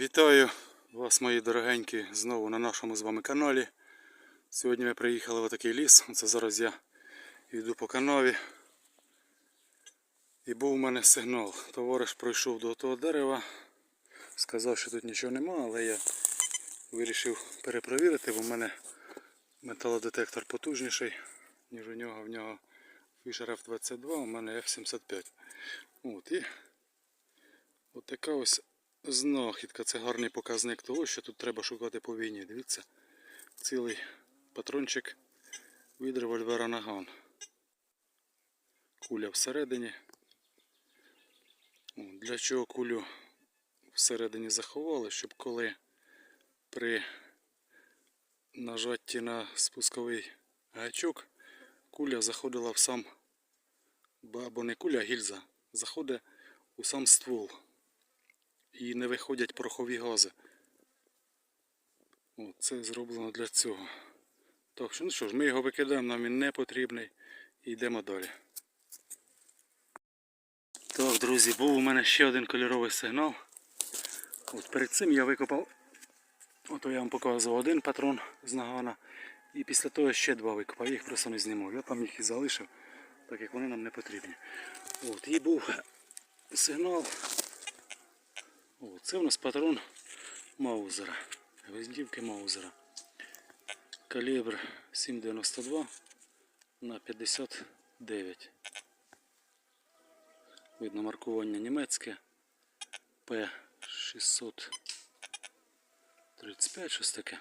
Вітаю вас, мої дорогенькі, знову на нашому з вами каналі. Сьогодні ми приїхали в такий ліс. Оце зараз я йду по канаві. І був у мене сигнал. Товариш пройшов до того дерева, сказав, що тут нічого нема, але я вирішив перепровірити, бо в мене металодетектор потужніший, ніж у нього. В нього Fisher F22, у мене F75. От, і от така ось Знахідка це гарний показник того, що тут треба шукати по війні. Дивіться, цілий патрончик від револьвера Наган. Куля всередині. Для чого кулю всередині заховали, щоб коли при нажатті на спусковий гачок куля заходила в сам, або не куля, а гільза, заходить у сам ствол і не виходять порохові гази. О, це зроблено для цього. Так що, ну що ж, ми його викидаємо, нам він не потрібний. І йдемо далі. Так, друзі, був у мене ще один кольоровий сигнал. От перед цим я викопав, ото я вам показував один патрон з нагана. І після того ще два викопав, я їх просто не знімав. Я там їх і залишив, так як вони нам не потрібні. От, і був сигнал о, це у нас патрон Маузера. Гвоздівки Маузера. Калібр 7,92 на 59. Видно маркування німецьке. П635, щось таке.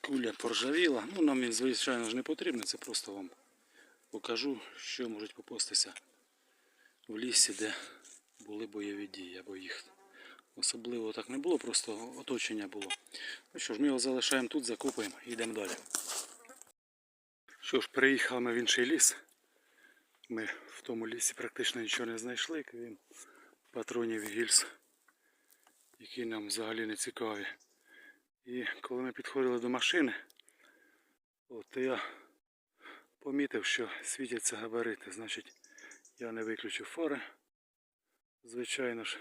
Куля поржавіла. Ну, нам він, звичайно ж, не потрібно, це просто вам покажу, що можуть попастися в лісі, де були бойові дії, або їх особливо так не було, просто оточення було. Ну що ж, ми його залишаємо тут, закопуємо і йдемо далі. Що ж, приїхали ми в інший ліс. Ми в тому лісі практично нічого не знайшли, крім патронів гільз, які нам взагалі не цікаві. І коли ми підходили до машини, от я помітив, що світяться габарити. Значить, я не виключив фари, звичайно ж.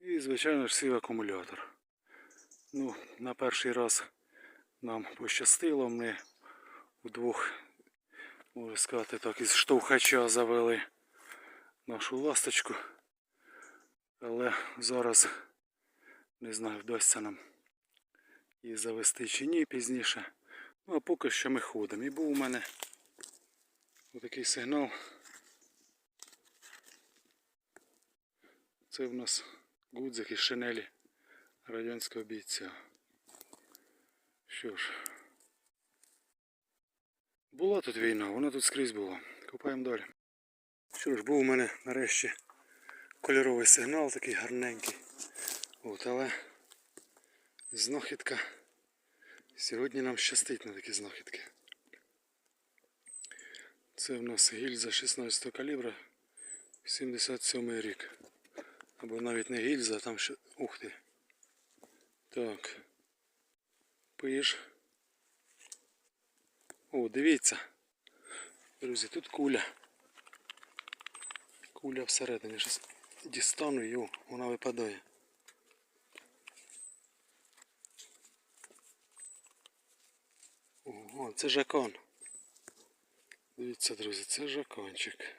І, звичайно ж, сів акумулятор. Ну, на перший раз нам пощастило, ми вдвох, можна сказати так, із штовхача завели нашу ласточку. Але зараз не знаю, вдасться нам її завести чи ні пізніше. Ну а поки що ми ходимо. І був у мене отакий сигнал. Це в нас гудзик із шинелі радянського бійця. Що ж, була тут війна, вона тут скрізь була. Копаємо далі. Що ж, був у мене нарешті кольоровий сигнал такий гарненький. От, але знахідка. Сьогодні нам щастить на такі знахідки. Це в нас гільза 16 калібра 77 рік. Або навіть не гільза, там ще... Ух ти. Так. Пиш. О, дивіться. Друзі, тут куля. Куля всередині. Щас дістану її, вона випадає. Ого, це жакон. Дивіться, друзі, це жакончик.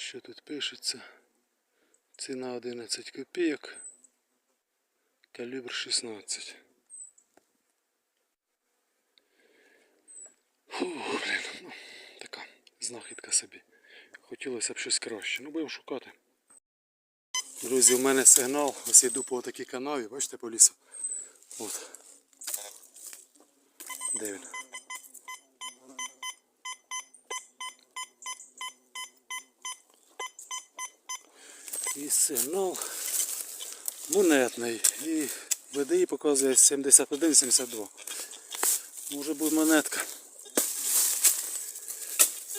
Що тут пишеться? Ціна 11 копійок. Калібр 16. Фу, блін, ну, така знахідка собі. Хотілося б щось краще. Ну, будемо шукати. Друзі, у мене сигнал. Ось йду по такій канаві, бачите, по лісу. От. Де він? І сигнал монетний. І ВДІ показує 71-72. Може бути монетка.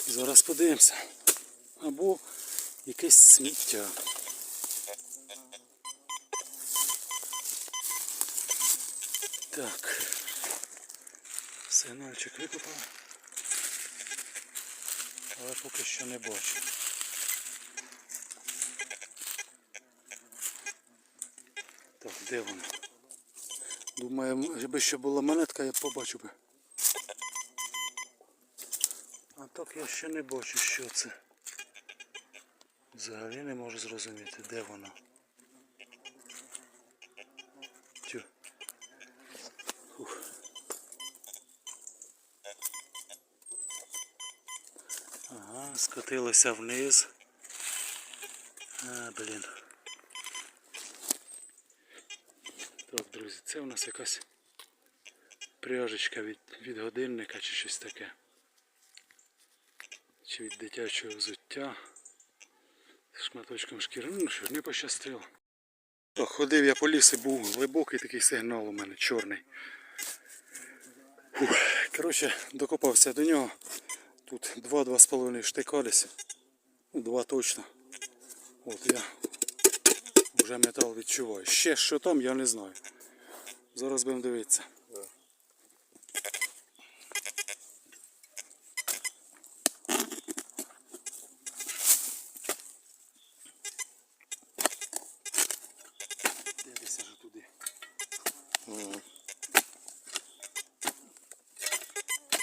Зараз подивимося. Або якесь сміття. Так. Сигнальчик викопав. Але поки що не бачу. Так, де вона? Думаю, якби ще була монетка, я б побачив би. А так я ще не бачу, що це. Взагалі не можу зрозуміти, де вона. Тю. Ага, скотилася вниз. А, блін. Так, друзі, це у нас якась пряжечка від, від годинника чи щось таке. Чи від дитячого взуття. З шматочком шкіри. Ну що не пощастило. Так, ходив я по лісі, був глибокий такий сигнал у мене, чорний. Фух. Коротше, докопався до нього. Тут 2-2,5 штика десь. Ну, два точно. От я вже метал відчуваю. Ще що там, я не знаю. Зараз будемо дивитися. Дивися ж туди.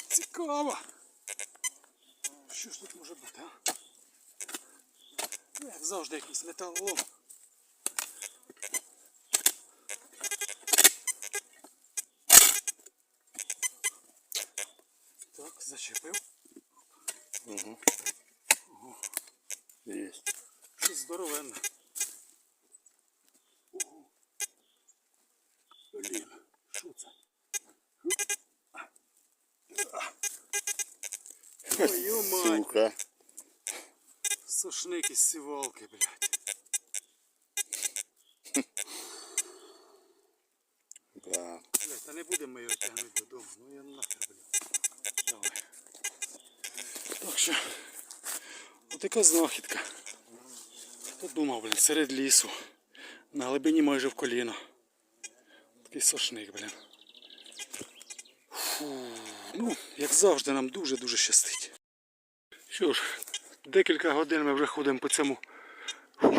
Цікаво. Що ж тут може бути, а? Ну, як завжди якийсь металолом. Зачепив. Угу. Есть. Щось здоровенне. Ого. Блін, що це? Твою мать, Сука. сушник із сівалки, блядь. Да. Блядь, та не будемо ми його тягнути додому. Ну я нахер, блядь. Так що, отака знахідка. Хто думав, блін, серед лісу. На глибині майже в коліно. Такий сошник, блін. Фу. Ну, як завжди, нам дуже-дуже щастить. Що ж, декілька годин ми вже ходимо по цьому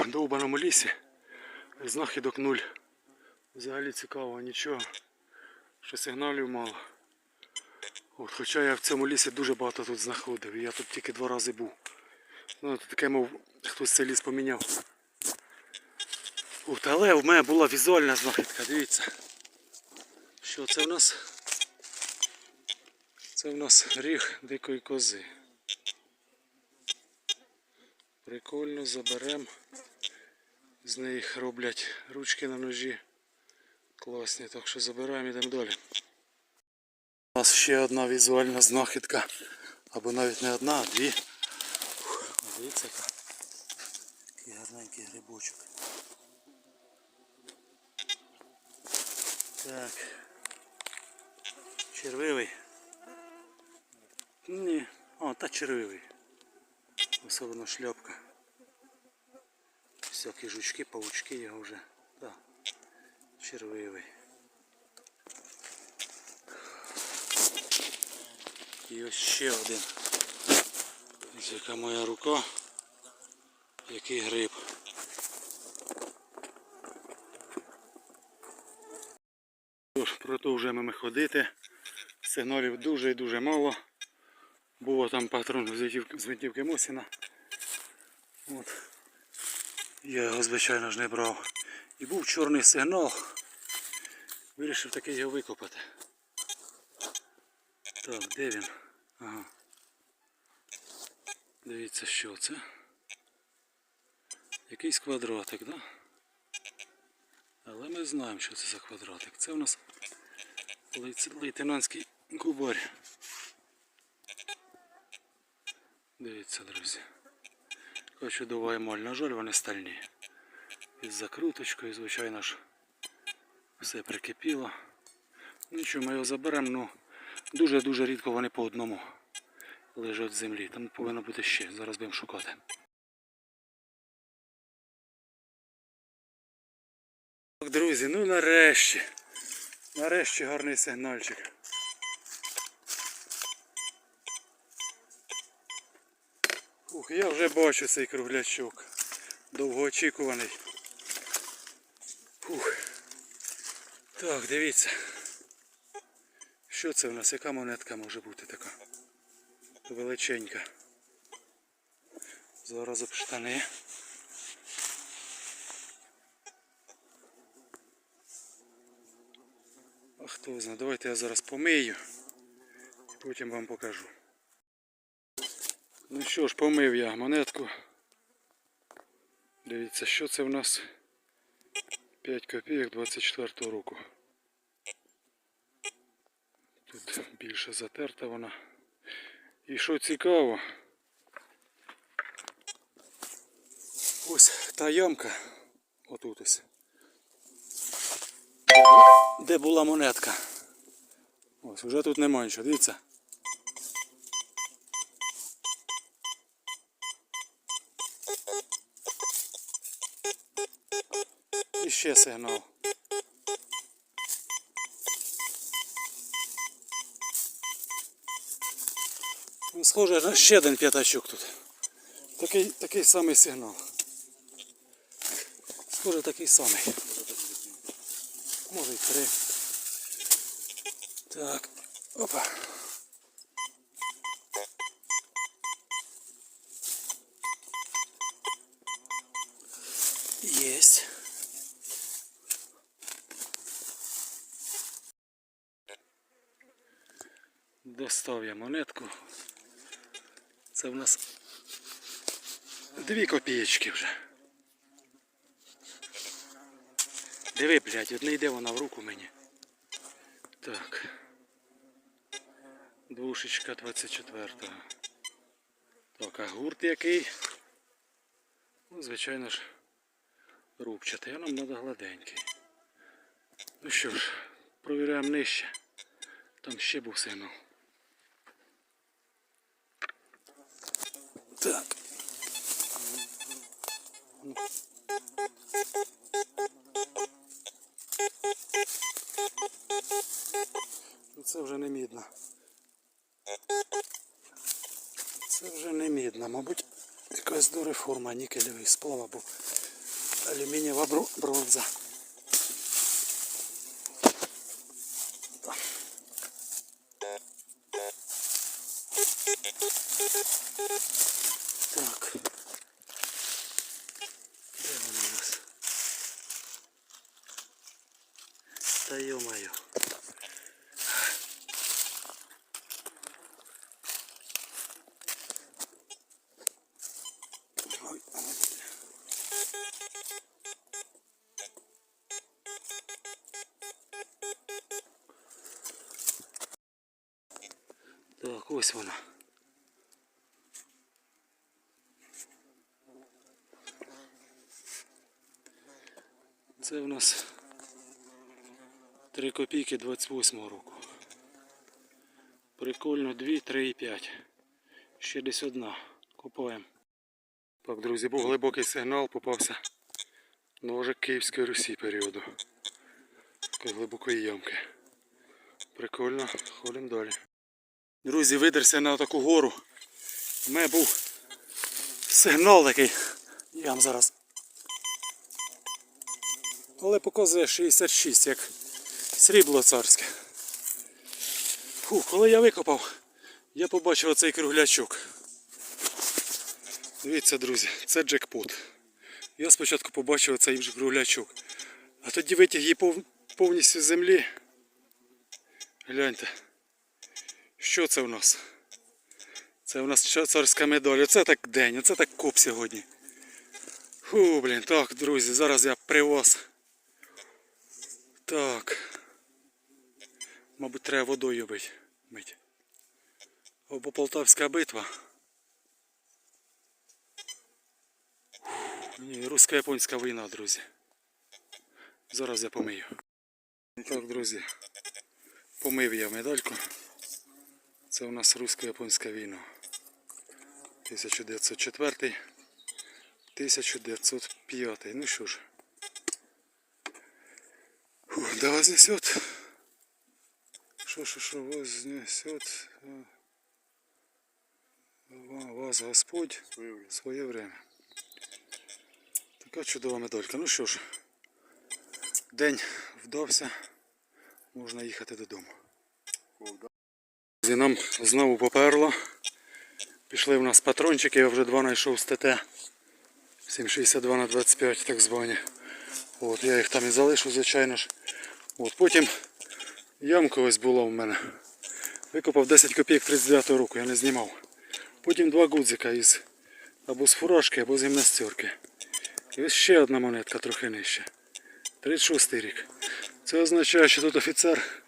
довбаному лісі. Знахідок нуль. Взагалі цікавого нічого. Що сигналів мало. От, хоча я в цьому лісі дуже багато тут знаходив. Я тут тільки два рази був. Ну, таке, мов, хтось цей ліс поміняв. От, але в мене була візуальна знахідка, дивіться. Що це в нас? Це в нас ріг дикої кози. Прикольно, заберемо. З неї роблять ручки на ножі. Класні, так що забираємо йдемо далі. У нас ще одна візуальна знахідка. Або навіть не одна, а дві. Фух, Дивіться яка. Такий гарненький грибочок. Так. Червивий. Ні. О, та червивий. Особливо шляпка. Всякі жучки, павучки його вже. Так. Червивий. І ось ще один. Ось яка моя рука. Який гриб. Тож, продовжуємо ми ходити. Сигналів дуже і дуже мало. Було там патрон з винтівки- Мосіна. От. Я його, звичайно ж, не брав. І був чорний сигнал. Вирішив таки його викопати. Так, де він? Ага. Дивіться, що це. Якийсь квадратик, да? Але ми знаємо, що це за квадратик. Це у нас лейтенантський кубарь. Дивіться, друзі. Така чудова емаль. На жаль, вони стальні. Із закруточкою, звичайно ж, все прикипіло. Нічого, ми його заберемо, ну дуже-дуже рідко вони по одному лежать в землі. Там повинно бути ще. Зараз будемо шукати. Друзі, ну нарешті. Нарешті гарний сигнальчик. Ух, я вже бачу цей круглячок. Довгоочікуваний. Фух. Так, дивіться. Що це в нас? Яка монетка може бути така? Величенька. Зараз об штани. А хто знає, давайте я зараз помию і потім вам покажу. Ну що ж, помив я монетку. Дивіться, що це в нас 5 копійок 24 року. Тут більше затерта вона. І що цікаво, ось та ямка, отут ось, де, була монетка. Ось, вже тут немає нічого, дивіться. І ще сигнал. Схоже ще один п'ятачок тут. Такий, такий самий сигнал. Схоже такий самий. Може й три. Так. Опа. Есть. Достав я монетку. Це в нас дві копієчки вже. Диви, блядь, от не йде вона в руку мені. Так. Двушечка 24-го. Так, а гурт який? Ну, звичайно ж, рубчатий, а нам треба гладенький. Ну що ж, провіряємо нижче. Там ще був сигнал. Так. Ну, Це вже не мідно. Це вже не мідно, мабуть, якась дореформа нікельовий сплав або алюмінієва бронза. Так. Де вони у нас? Та йо-моє. Ой, ой. Так, ось вона. Це в нас 3 копійки 28-го року. Прикольно 2, 3 і 5. Ще десь одна. Купуємо. Так, друзі, був глибокий сигнал, попався ножик Київської Русі періоду. Такої глибокої ямки. Прикольно, ходимо далі. Друзі, видерся на таку гору. У мене був сигнал такий. Я вам зараз. Але показує 66, як срібло царське. Фу, коли я викопав, я побачив оцей круглячок. Дивіться, друзі, це джекпот. Я спочатку побачив вже круглячок. А тоді витяг її повністю з землі. Гляньте. Що це в нас? Це у нас царська медаль. Оце так день, оце так коп сьогодні. Фу, блін, так, друзі, зараз я при вас. Так. Мабуть, треба водою бить. мить. Або Полтавська битва. Ні, русько-японська війна, друзі. Зараз я помию. Так, друзі. Помив я медальку. Це у нас русько-японська війна. 1904 1905. Ну що ж. Фух, да вознесет. Що, що, що, вознесет. Вас Господь время. своє время. Така чудова медалька. Ну що ж, день вдався, можна їхати додому. О, да. І нам знову поперло. Пішли в нас патрончики, я вже два знайшов з ТТ. 7,62 на 25 так звані. От, я їх там і залишу, звичайно ж. От, потім ямка ось була в мене. Викопав 10 копійок 39 року, я не знімав. Потім два гудзика із або з фуражки, або з гімнастерки. І ось ще одна монетка трохи нижче. 36 рік. Це означає, що тут офіцер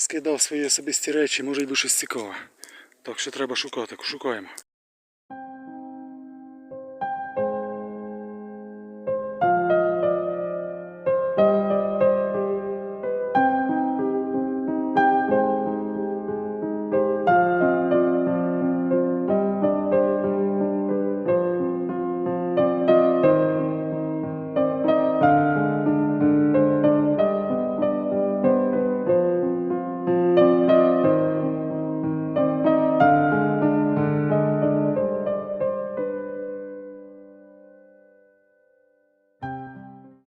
скидав свої особисті речі, може й би щось цікаве. Так що треба шукати, шукаємо.